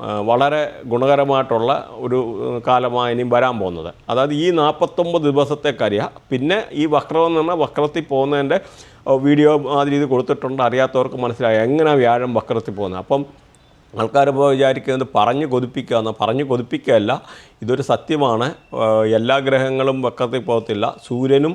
വളരെ ഗുണകരമായിട്ടുള്ള ഒരു കാലമാണ് ഇനിയും വരാൻ പോകുന്നത്. അതായത് ഈ നാൽപ്പത്തൊമ്പത് ദിവസത്തെ കരിയ പിന്നെ ഈ വക്രം എന്ന് പറഞ്ഞാൽ വക്രത്തിൽ പോകുന്നതിന്റെ വീഡിയോ ആ രീതി കൊടുത്തിട്ടുണ്ട്. അറിയാത്തവർക്ക് മനസ്സിലായി എങ്ങനെ വ്യാഴം വക്രത്തിൽ പോകുന്നത്. അപ്പം ആൾക്കാർ ഇപ്പോൾ വിചാരിക്കുന്നത് പറഞ്ഞു കൊതിപ്പിക്കുക പറഞ്ഞു കൊതിപ്പിക്കുകയല്ല. ഇതൊരു സത്യമാണ്. എല്ലാ ഗ്രഹങ്ങളും വക്രത്തിൽ പോകത്തില്ല. സൂര്യനും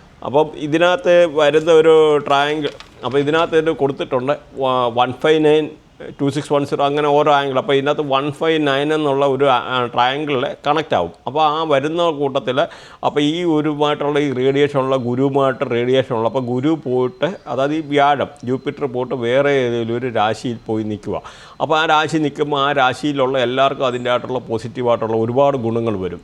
അപ്പം ഇതിനകത്ത് വരുന്ന ഒരു ട്രയാങ്കിൾ അപ്പോൾ ഇതിനകത്ത് ഇത് കൊടുത്തിട്ടുണ്ട് one five nine two six one zero അങ്ങനെ ഓരോ ആംഗിൾ അപ്പോൾ ഇതിനകത്ത് വൺ ഫൈവ് നയൻ എന്നുള്ള ഒരു ട്രയാങ്കിളിൽ കണക്റ്റ് ആവും. അപ്പോൾ ആ വരുന്ന കൂട്ടത്തിൽ അപ്പോൾ ഈ ഒരുമായിട്ടുള്ള ഈ റേഡിയേഷൻ ഉള്ള ഗുരുവുമായിട്ട് റേഡിയേഷൻ ഉള്ള അപ്പോൾ ഗുരു പോയിട്ട് അതായത് ഈ വ്യാഴം ജൂപ്പിറ്റർ പോയിട്ട് വേറെ ഏതെങ്കിലും ഒരു രാശിയിൽ പോയി നിൽക്കുക. അപ്പോൾ ആ രാശി നിൽക്കുമ്പോൾ ആ രാശിയിലുള്ള എല്ലാവർക്കും അതിന്റെ ആയിട്ടുള്ള പോസിറ്റീവായിട്ടുള്ള ഒരുപാട് ഗുണങ്ങൾ വരും.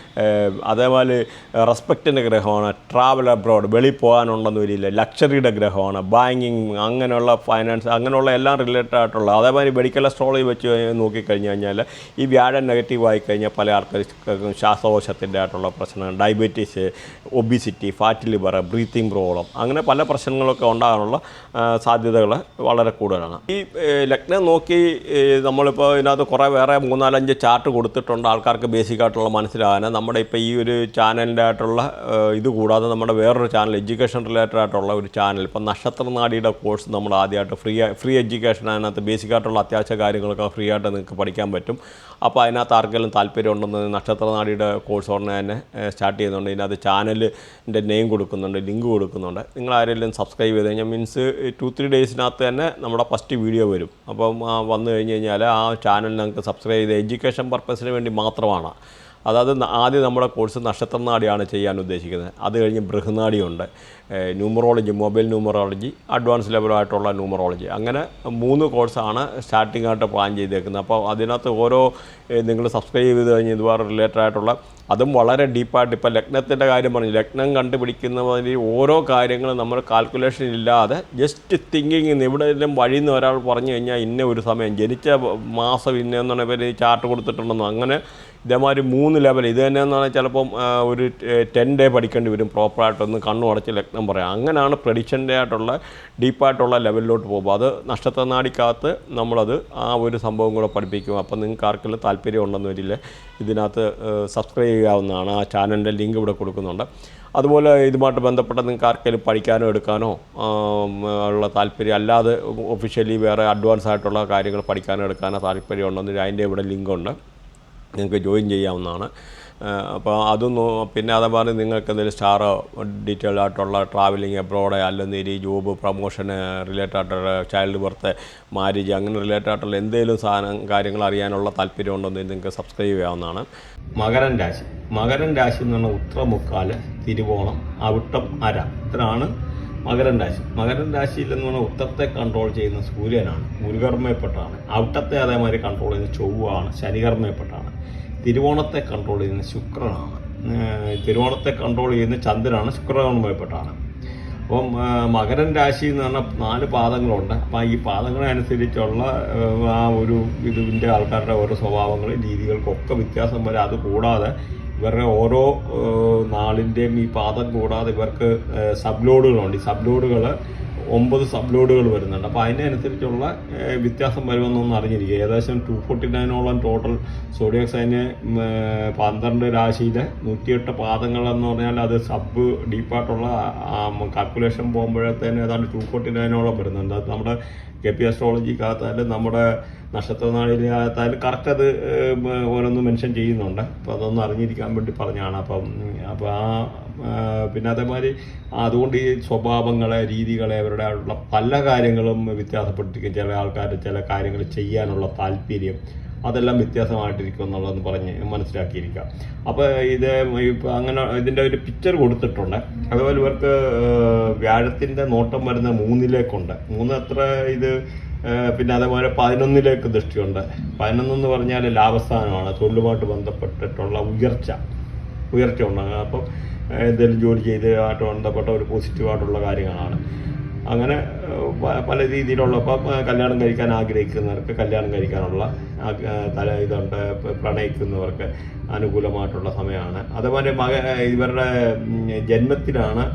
അതേപോലെ റെസ്പെക്റ്റിന്റെ ഗ്രഹമാണ് ട്രാവൽ അബ്രോഡ് വെളിയിൽ പോകാനുണ്ടെന്ന് വരില്ല ലക്ഷറിയുടെ ഗ്രഹമാണ് ബാങ്കിങ് അങ്ങനെയുള്ള ഫൈനാൻസ് അങ്ങനെയുള്ള എല്ലാം റിലേറ്റഡ് ആയിട്ടുള്ള അതേമാതിരി മെഡിക്കൽ അസ്ട്രോളജി വെച്ച് കഴിഞ്ഞ് നോക്കിക്കഴിഞ്ഞ് കഴിഞ്ഞാൽ ഈ വ്യാഴം നെഗറ്റീവ് ആയി കഴിഞ്ഞാൽ പല ആൾക്കാർക്കും ശ്വാസകോശത്തിന്റെ ആയിട്ടുള്ള പ്രശ്നങ്ങൾ diabetes obesity fat liver breathing problem അങ്ങനെ പല പ്രശ്നങ്ങളൊക്കെ ഉണ്ടാകാനുള്ള സാധ്യതകൾ വളരെ കൂടുതലാണ്. ഈ ലഗ്നം നോക്കി നമ്മളിപ്പോൾ ഇതിനകത്ത് കുറേ വേറെ മൂന്നാലഞ്ച് ചാർട്ട് കൊടുത്തിട്ടുണ്ട് ആൾക്കാർക്ക് ബേസിക്കായിട്ടുള്ള മനസ്സിലാകാൻ നമ്മുടെ ഇപ്പോൾ ഈ ഒരു ചാനലിന്റെ ആയിട്ടുള്ള ഇത് കൂടാതെ നമ്മുടെ വേറൊരു ചാനൽ എഡ്യൂക്കേഷൻ റിലേറ്റഡ് ആയിട്ടുള്ള ഒരു ചാനൽ ഇപ്പം നക്ഷത്രനാടിയുടെ കോഴ്സ് നമ്മൾ ആദ്യമായിട്ട് ഫ്രീ ഫ്രീ എഡ്യൂക്കേഷൻ അതിനകത്ത് ബേസിക് ആയിട്ടുള്ള അത്യാവശ്യ കാര്യങ്ങളൊക്കെ ഫ്രീ ആയിട്ട് നിങ്ങൾക്ക് പഠിക്കാൻ പറ്റും. അപ്പോൾ അതിനകത്ത് ആർക്കെങ്കിലും താല്പര്യം ഉണ്ടെന്ന് നക്ഷത്രനാടിയുടെ കോഴ്സ് ഉടനെ തന്നെ സ്റ്റാർട്ട് ചെയ്യുന്നുണ്ട്. ഇതിനകത്ത് ചാനലിന്റെ നെയിം കൊടുക്കുന്നുണ്ട് ലിങ്ക് കൊടുക്കുന്നുണ്ട്. നിങ്ങൾ ആരെങ്കിലും സബ്സ്ക്രൈബ് ചെയ്ത് കഴിഞ്ഞാൽ മീൻസ് ടു ത്രീ ഡേയ്സിനകത്ത് തന്നെ നമ്മുടെ ഫസ്റ്റ് വീഡിയോ വരും. അപ്പം വന്നു കഴിഞ്ഞ് കഴിഞ്ഞാൽ ആ ചാനൽ നിങ്ങൾക്ക് സബ്സ്ക്രൈബ് ചെയ്ത് എഡ്യൂക്കേഷൻ പർപ്പസിന് വേണ്ടി മാത്രമാണ്. അതായത് ആദ്യം നമ്മുടെ കോഴ്സ് നക്ഷത്രനാടിയാണ് ചെയ്യാൻ ഉദ്ദേശിക്കുന്നത്. അത് കഴിഞ്ഞ് ബൃഹനാടിയുണ്ട്. ന്യൂമറോളജി മൊബൈൽ ന്യൂമറോളജി അഡ്വാൻസ് ലെവലായിട്ടുള്ള ന്യൂമറോളജി. അങ്ങനെ മൂന്ന് കോഴ്സാണ് സ്റ്റാർട്ടിംഗ് ആയിട്ട് പ്ലാൻ ചെയ്തേക്കുന്നത്. അപ്പോൾ അതിനകത്ത് ഓരോ നിങ്ങൾ സബ്സ്ക്രൈബ് ചെയ്ത് കഴിഞ്ഞ് ഇതുപോലെ റിലേറ്റഡ് ആയിട്ടുള്ള അതും വളരെ ഡീപ്പായിട്ട് ഇപ്പോൾ ലഗ്നത്തിന്റെ കാര്യം പറഞ്ഞു. ലഗ്നം കണ്ടുപിടിക്കുന്നതിൽ ഓരോ കാര്യങ്ങളും നമ്മൾ കാൽക്കുലേഷൻ ഇല്ലാതെ ജസ്റ്റ് തിങ്കിങ് എവിടെയെങ്കിലും വഴിയിൽ നിന്ന് ഒരാൾ പറഞ്ഞു കഴിഞ്ഞാൽ ഇന്ന ഒരു സമയം ജനിച്ച മാസം ഇന്നെന്നാണ് ഇവർ ചാർട്ട് കൊടുത്തിട്ടുണ്ടെന്നോ അങ്ങനെ ഇതേമാതിരി മൂന്ന് ലെവൽ ഇത് തന്നെയെന്ന് പറഞ്ഞാൽ ചിലപ്പം ഒരു ടെൻ ഡേ പഠിക്കേണ്ടി വരും പ്രോപ്പറായിട്ടൊന്ന് കണ്ണു അടച്ച് ലഗ്നം പറയാം അങ്ങനെയാണ് പ്രഡിക്ഷന്റെ ആയിട്ടുള്ള ഡീപ്പായിട്ടുള്ള ലെവലിലോട്ട് പോകുമ്പോൾ അത് നക്ഷത്രനാടിക്കകത്ത് നമ്മളത് ആ ഒരു സംഭവം കൂടെ പഠിപ്പിക്കും. അപ്പം നിങ്ങൾക്ക് ആർക്കെങ്കിലും താല്പര്യം ഉണ്ടെന്ന് വരില്ല ഇതിനകത്ത് സബ്സ്ക്രൈബ് ചെയ്യാവുന്നതാണ്. ആ ചാനലിന്റെ ലിങ്ക് ഇവിടെ കൊടുക്കുന്നുണ്ട്. അതുപോലെ ഇതുമായിട്ട് ബന്ധപ്പെട്ട നിങ്ങൾക്ക് ആർക്കെങ്കിലും പഠിക്കാനോ എടുക്കാനോ ഉള്ള താല്പര്യം അല്ലാതെ ഒഫീഷ്യലി വേറെ അഡ്വാൻസ് ആയിട്ടുള്ള കാര്യങ്ങൾ പഠിക്കാനോ എടുക്കാനോ താല്പര്യം ഉണ്ടെന്ന് അതിന്റെ ഇവിടെ ലിങ്കുണ്ട് നിങ്ങൾക്ക് ജോയിൻ ചെയ്യാവുന്നതാണ്. അപ്പോൾ അതും നോ- പിന്നെ അതേപോലെ നിങ്ങൾക്ക് എന്തെങ്കിലും സ്റ്റാറോ ഡീറ്റെയിൽ ആയിട്ടുള്ള ട്രാവലിംഗ് എബ്രോഡ് അല്ലെങ്കിൽ ഈ ജോബ് പ്രൊമോഷന് റിലേറ്റഡ് ആയിട്ടുള്ള ചൈൽഡ് ബർത്ത് മാരേജ് അങ്ങനെ റിലേറ്റഡ് ആയിട്ടുള്ള എന്തെങ്കിലും സാധനം കാര്യങ്ങൾ അറിയാനുള്ള താല്പര്യം ഉണ്ടെന്ന് നിങ്ങൾക്ക് സബ്സ്ക്രൈബ് ചെയ്യാവുന്നതാണ്. മകരൻ രാശി. മകരൻ രാശി എന്ന് പറഞ്ഞാൽ ഉത്രമുക്കാൽ തിരുവോണം അവിട്ടം അര ഇത്രയാണ് മകരൻ രാശി. മകരൻ രാശിയിൽ എന്ന് പറഞ്ഞാൽ ഉത്തരത്തെ കൺട്രോൾ ചെയ്യുന്ന സൂര്യനാണ്. ഗുരുകർമ്മയപ്പെട്ടാണ് അവിട്ടത്തെ അതേമാതിരി കൺട്രോൾ ചെയ്യുന്ന ചൊവ്വാണ്. ശനികർമ്മയപ്പെട്ടാണ് തിരുവോണത്തെ കൺട്രോൾ ചെയ്യുന്ന ശുക്രനാണ്. തിരുവോണത്തെ കൺട്രോൾ ചെയ്യുന്ന ചന്ദ്രനാണ് ശുക്രകർമ്മയപ്പെട്ടാണ് അപ്പം ആ, മകരൻ രാശി എന്ന് പറഞ്ഞാൽ നാല് പാദങ്ങളുണ്ട്. അപ്പം ഈ പാദങ്ങളനുസരിച്ചുള്ള ആ, ഒരു ഇതിന്റെ ആൾക്കാരുടെ ഓരോ സ്വഭാവങ്ങൾ രീതികൾക്കൊക്കെ വ്യത്യാസം വരെ. അത് കൂടാതെ ഇവരുടെ ഓരോ നാളിന്റെയും ഈ പാദം കൂടാതെ ഇവർക്ക് സബ് ലോഡുകളുണ്ട് ഈ സബ് ലോഡുകൾ ഒമ്പത് സബ്ലോഡുകൾ വരുന്നുണ്ട്. അപ്പോൾ അതിനനുസരിച്ചുള്ള വ്യത്യാസം വരുമെന്നൊന്ന് അറിഞ്ഞിരിക്കുക. ഏകദേശം ടു ഫോർട്ടി നയനോളം ടോട്ടൽ സോഡിയോക്സൈന് പന്ത്രണ്ട് രാശിയിലെ നൂറ്റിയെട്ട് പാദങ്ങൾ എന്ന് പറഞ്ഞാൽ അത് സബ് ഡീപ്പായിട്ടുള്ള കാൽക്കുലേഷൻ പോകുമ്പോഴത്തേന് ഏതാണ്ട് ടു ഫോർട്ടി നയനോളം വരുന്നുണ്ട്. അത് നമ്മുടെ കെ പി അസ്ട്രോളജിക്കകത്തായാലും നമ്മുടെ നക്ഷത്രനാളികത്തായാലും കറക്റ്റ് അത് ഓരോന്നും മെൻഷൻ ചെയ്യുന്നുണ്ട്. അപ്പോൾ അതൊന്ന് അറിഞ്ഞിരിക്കാൻ വേണ്ടി പറഞ്ഞാണ്. അപ്പം അപ്പോൾ ആ, പിന്നെ അതേമാതിരി അതുകൊണ്ട് ഈ സ്വഭാവങ്ങളെ രീതികളെ അവരുടെ ഉള്ള പല കാര്യങ്ങളും വ്യത്യാസപ്പെട്ടിരിക്കും ചില ആൾക്കാർ ചില കാര്യങ്ങൾ ചെയ്യാനുള്ള താല്പര്യം. അതെല്ലാം വ്യത്യാസമായിട്ടിരിക്കും എന്നുള്ളതെന്ന് പറഞ്ഞ് മനസ്സിലാക്കിയിരിക്കാം. അപ്പോൾ ഇത് അങ്ങനെ ഇതിന്റെ ഒരു പിക്ചർ കൊടുത്തിട്ടുണ്ട്. അതുപോലെ ഇവർക്ക് വ്യാഴത്തിന്റെ നോട്ടം വരുന്ന മൂന്നിലേക്കുണ്ട്. മൂന്ന് എത്ര ഇത് പിന്നെ അതേപോലെ പതിനൊന്നിലേക്ക് ദൃഷ്ടിയുണ്ട്. പതിനൊന്നെന്ന് പറഞ്ഞാൽ ലാഭസ്ഥാനമാണ്. തൊഴിലുമായിട്ട് ബന്ധപ്പെട്ടിട്ടുള്ള ഉയർച്ച ഉയർച്ച ഉണ്ടാകുക അപ്പം എന്തെങ്കിലും ജോലി ചെയ്ത് ആയിട്ട് ബന്ധപ്പെട്ട ഒരു പോസിറ്റീവായിട്ടുള്ള കാര്യങ്ങളാണ്. അങ്ങനെ പല രീതിയിലുള്ള ഇപ്പം കല്യാണം കഴിക്കാൻ ആഗ്രഹിക്കുന്നവർക്ക് കല്യാണം കഴിക്കാനുള്ള തല ഇതുണ്ട് പ്രണയിക്കുന്നവർക്ക് അനുകൂലമായിട്ടുള്ള സമയമാണ്. അതേപോലെ മക ഇവരുടെ ജന്മത്തിലാണ്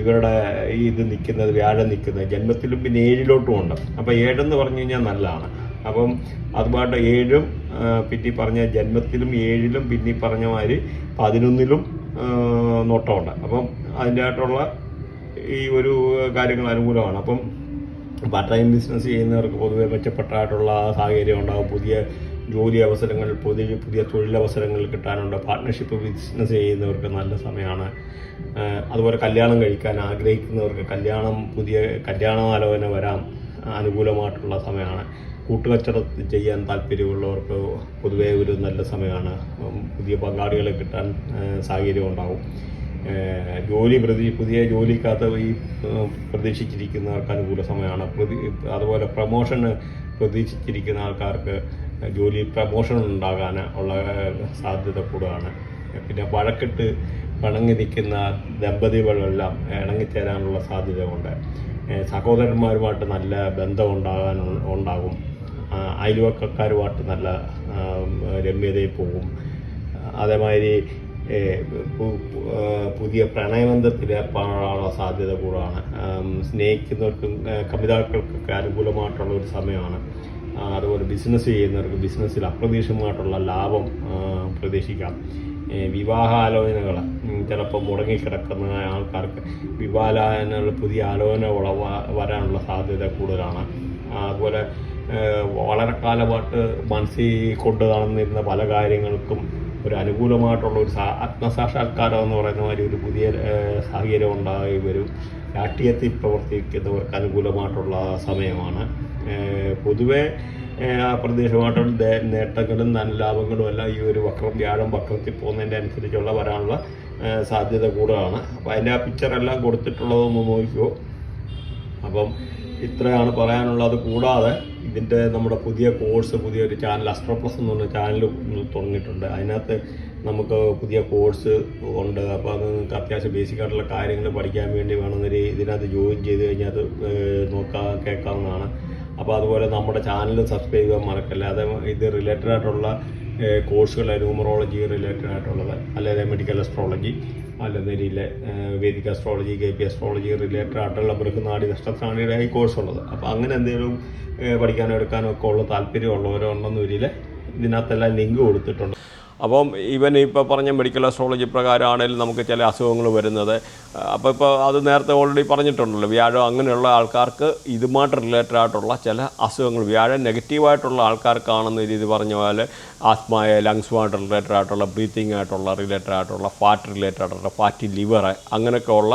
ഇവരുടെ ഈ ഇത് നിൽക്കുന്നത് വ്യാഴം നിൽക്കുന്നത്. ജന്മത്തിലും പിന്നെ ഏഴിലോട്ടും ഉണ്ട്. അപ്പോൾ ഏഴെന്ന് പറഞ്ഞു കഴിഞ്ഞാൽ നല്ലതാണ്. അപ്പം അതുപോലെ ഏഴും പിന്നെ പറഞ്ഞ ജന്മത്തിലും ഏഴിലും പിന്നെ പറഞ്ഞ മാതിരി പതിനൊന്നിലും നോട്ടമുണ്ട്. അപ്പം അതിന്റെ ആയിട്ടുള്ള ഈ ഒരു കാര്യങ്ങൾ അനുകൂലമാണ്. അപ്പം പാർട്ട് ടൈം ബിസിനസ് ചെയ്യുന്നവർക്ക് പൊതുവെ മെച്ചപ്പെട്ടായിട്ടുള്ള സാഹചര്യം ഉണ്ടാകും പുതിയ ജോലി അവസരങ്ങൾ പുതിയ പുതിയ തൊഴിലവസരങ്ങൾ കിട്ടാനുണ്ട്. പാർട്ട്ണർഷിപ്പ് ബിസിനസ് ചെയ്യുന്നവർക്ക് നല്ല സമയമാണ്. അതുപോലെ കല്യാണം കഴിക്കാൻ ആഗ്രഹിക്കുന്നവർക്ക് കല്യാണം പുതിയ കല്യാണാലോചന വരാൻ അനുകൂലമായിട്ടുള്ള സമയമാണ്. കൂട്ടുകച്ചവടം ചെയ്യാൻ താല്പര്യമുള്ളവർക്ക് പൊതുവേ ഒരു നല്ല സമയമാണ്. പുതിയ പങ്കാളികളെ കിട്ടാൻ സാഹചര്യം ഉണ്ടാകും ജോലി പ്രതി പുതിയ ജോലിക്കകത്ത് ഈ പ്രതീക്ഷിച്ചിരിക്കുന്ന ആൾക്ക് അനുകൂല സമയമാണ്. പ്രതി അതുപോലെ പ്രമോഷന് പ്രതീക്ഷിച്ചിരിക്കുന്ന ആൾക്കാർക്ക് ജോലി പ്രമോഷൻ ഉണ്ടാകാൻ ഉള്ള സാധ്യത കൂടുതലാണ് പിന്നെ വഴക്കിട്ട് പിണങ്ങി നിൽക്കുന്ന ദമ്പതികളെല്ലാം ഇണങ്ങിച്ചേരാനുള്ള സാധ്യത ഉണ്ട്. സഹോദരന്മാരുമായിട്ട് നല്ല ബന്ധം ഉണ്ടാകാൻ ഉണ്ടാകും. അയൽവക്കക്കാരുമായിട്ട് നല്ല രമ്യതയിൽ പോകും. അതേമാതിരി പുതിയ പ്രണയബന്ധത്തിൽ ഏർപ്പാടാനുള്ള സാധ്യത കൂടുതലാണ്. ആം, സ്നേഹിക്കുന്നവർക്കും കവിതാക്കൾക്കൊക്കെ അനുകൂലമായിട്ടുള്ള ഒരു സമയമാണ്. അതുപോലെ ബിസിനസ് ചെയ്യുന്നവർക്ക് ബിസിനസ്സിൽ അപ്രതീക്ഷിതമായിട്ടുള്ള ലാഭം പ്രതീക്ഷിക്കാം. വിവാഹാലോചനകൾ ചിലപ്പോൾ മുടങ്ങിക്കിടക്കുന്ന ആൾക്കാർക്ക് വിവാഹാലോചനകൾ പുതിയ ആലോചന വരാനുള്ള സാധ്യത കൂടുതലാണ്. അതുപോലെ വളരെ കാലമായിട്ട് മനസ്സിൽ കൊണ്ടു നടന്നിരുന്ന പല കാര്യങ്ങൾക്കും ഒരു അനുകൂലമായിട്ടുള്ള ഒരു സാ ആത്മസാക്ഷാത്കാരം എന്ന് പറയുന്ന മാതിരി ഒരു പുതിയ സാഹചര്യം ഉണ്ടായി വരും. രാഷ്ട്രീയത്തിൽ പ്രവർത്തിക്കുന്നവർക്ക് അനുകൂലമായിട്ടുള്ള സമയമാണ്. പൊതുവേ ആ പ്രദേശമായിട്ടുള്ള നേട്ടങ്ങളും ധനലാഭങ്ങളും എല്ലാം ഈ ഒരു വക്രം വ്യാഴം വക്രത്തിൽ പോകുന്നതിന്റെ അനുസരിച്ചുള്ള വരാനുള്ള സാധ്യത കൂടുതലാണ്. അപ്പോൾ അതിന്റെ ആ പിക്ചറെല്ലാം കൊടുത്തിട്ടുള്ളതൊന്ന് നോക്കിക്കോ. അപ്പം ഇത്രയാണ് പറയാനുള്ളത്. കൂടാതെ ഇതിന്റെ നമ്മുടെ പുതിയ കോഴ്സ് പുതിയൊരു ചാനൽ അസ്ട്രോ പ്ലസ് എന്ന് പറഞ്ഞ ചാനൽ തുടങ്ങിയിട്ടുണ്ട്. അതിനകത്ത് നമുക്ക് പുതിയ കോഴ്സ് ഉണ്ട്. അപ്പോൾ അത് നിങ്ങൾക്ക് അത്യാവശ്യം ബേസിക് ആയിട്ടുള്ള കാര്യങ്ങൾ പഠിക്കാൻ വേണ്ടി വേണമെന്നൊരു ഇതിനകത്ത് ജോയിൻ ചെയ്ത് കഴിഞ്ഞാൽ അത് നോക്കാൻ നോക്കാം കേൾക്കാവുന്നതാണ്. അപ്പോൾ അതുപോലെ നമ്മുടെ ചാനൽ സബ്സ്ക്രൈബ് ചെയ്യാൻ മറക്കല്ല. അത് ഇത് റിലേറ്റഡ് ആയിട്ടുള്ള കോഴ്സുകൾ ന്യൂമറോളജി റിലേറ്റഡ് ആയിട്ടുള്ളത്. അല്ലാതെ മെഡിക്കൽ അസ്ട്രോളജി അല്ലെങ്കിൽ Vedic astrology K P astrology related ആയിട്ടുള്ള മൃഗനാടി നഷ്ടനാടിയുടെ ഈ കോഴ്സ് ഉള്ളത്. അപ്പോൾ അങ്ങനെ എന്തെങ്കിലും പഠിക്കാനോ എടുക്കാനോ ഒക്കെ ഉള്ള താല്പര്യമുള്ളവരോ ഉണ്ടെന്ന് വരിയിൽ ഇതിനകത്തെല്ലാം ലിങ്ക് കൊടുത്തിട്ടുണ്ട്. അപ്പം ഇവൻ ഇപ്പോൾ പറഞ്ഞ മെഡിക്കൽ അസ്ട്രോളജി പ്രകാരമാണെങ്കിലും നമുക്ക് ചില അസുഖങ്ങൾ വരുന്നത്. അപ്പോൾ ഇപ്പോൾ അത് നേരത്തെ ഓൾറെഡി പറഞ്ഞിട്ടുണ്ടല്ലോ വ്യാഴം അങ്ങനെയുള്ള ആൾക്കാർക്ക് ഇതുമായിട്ട് റിലേറ്റഡ് ആയിട്ടുള്ള ചില അസുഖങ്ങൾ വ്യാഴം നെഗറ്റീവായിട്ടുള്ള ആൾക്കാർക്കാണെന്ന് രീതി പറഞ്ഞ പോലെ ആത്മായ ലങ്സുമായിട്ട് റിലേറ്റഡ് ആയിട്ടുള്ള ബ്രീത്തിങ് ആയിട്ടുള്ള റിലേറ്റഡ് ആയിട്ടുള്ള ഫാറ്റ് റിലേറ്റഡ് ആയിട്ടുള്ള ഫാറ്റി ലിവർ അങ്ങനെയൊക്കെ ഉള്ള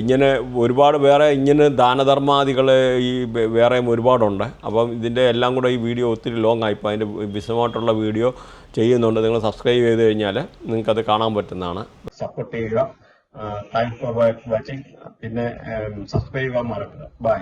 ഇങ്ങനെ ഒരുപാട് വേറെ ഇങ്ങനെ ദാനധർമാദികൾ ഈ വേറെയും ഒരുപാടുണ്ട്. അപ്പം ഇതിന്റെ എല്ലാം കൂടെ ഈ വീഡിയോ ഒത്തിരി ലോങ് ആയിപ്പോൾ അതിന്റെ വിശദമായിട്ടുള്ള വീഡിയോ ചെയ്യുന്നുണ്ട്. നിങ്ങൾ സബ്സ്ക്രൈബ് ചെയ്ത് കഴിഞ്ഞാൽ നിങ്ങൾക്കത് കാണാൻ പറ്റുന്നതാണ്. സപ്പോർട്ട് ചെയ്യുക. താങ്ക്സ് ഫോർ വാച്ചിങ് പിന്നെ സബ്സ്ക്രൈബ് ചെയ്യാൻ മറക്കുക ബൈ